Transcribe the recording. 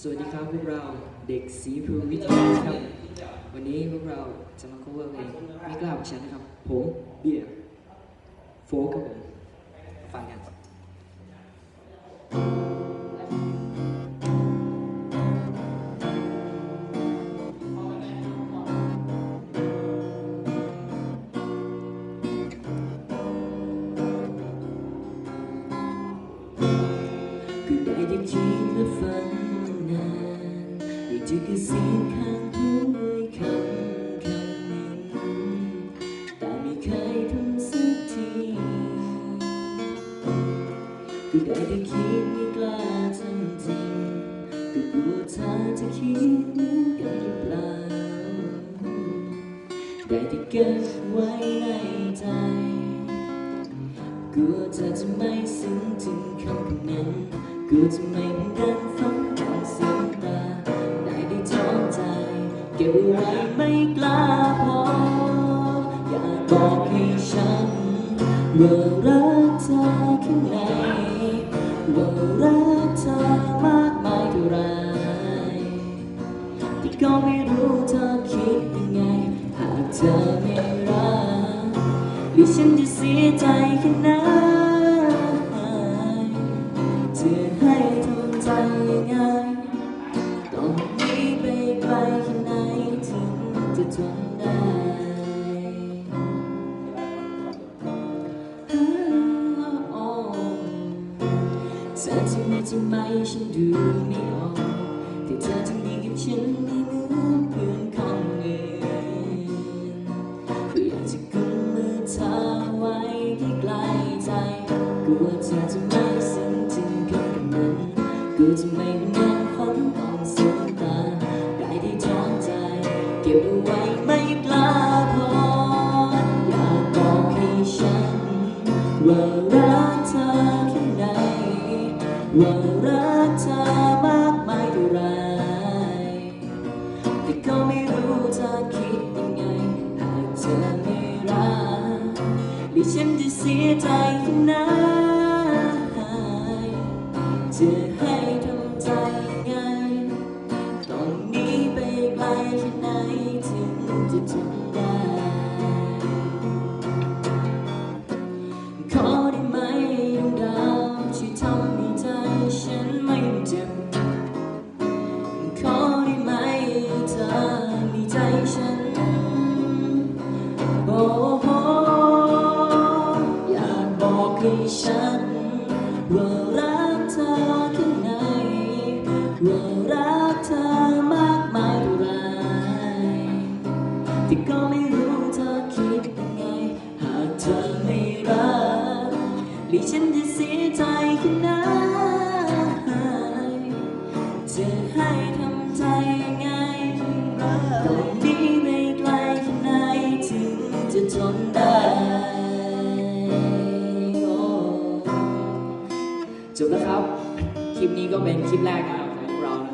สวัสดีครับพวกเราเด็กสีพลูวิทยาครับ วันนี้พวกเราจะมา cover เพลงไม่กล้าของฉันนะครับ ผมเบียร์โฟกับผมฟังกันก็ได้แต่คิดและฝัน จะกระซิบข้างหูอีกคำคำหนึ่งแต่ไม่เคยทำสักทีก็ได้แต่คิดไม่กล้าทำจริงก็กลัวเธอจะคิดเหมือนกันหรือเปล่าได้แต่เก็บไว้ในใจกลัวเธอจะไม่ซึ้งถึงคำคำนั้นกลัวจะไม่เหมือนกัน ก็บไว้ไม่กล้าพอ อยากบอกให้ฉันว่ารักเธอข้างในว่ารักเธอมากมายเท่าไรแต่ก็ไม่รู้เธอคิดยังไง หากเธอไม่รักหรือฉันจะเสียใจแค่ไหน จนได้เธอจะมีทำไม่ฉันดูไม่ออกที่เธอทำดีกับฉันไม่เหมือนเพื่อนคนอื่นก็อยากจะกุมมือเธอไว้ที่ใกลใจกลัวเธอจะไม่ซึ้งถึงคำนั้นกลัวจะไม่ ว่ารักเธอแค่ไหนว่ารักเธอมากมายเท่าไรแต่ก็ไม่รู้เธอคิดยังไงหากเธอไม่รักหรือฉันจะเสียใจแค่ไหนจะให้ทำใจยังไงตองหนีไปไกลแค่ไหนถึงจะทน ให้ฉัน ว่ารักเธอแค่ไหนว่ารักเธอมากมายเท่าไรที่ก็ไม่รู้เธอคิดยังไง หากเธอไม่รักหรือฉันจะเสียใจแค่ไหนจะให้ทำใจยังไงต้องนี้ไปไกลแค่ไหนถึงจะทนได้ นะครับ คลิปนี้ก็เป็นคลิปแรกของเรานะ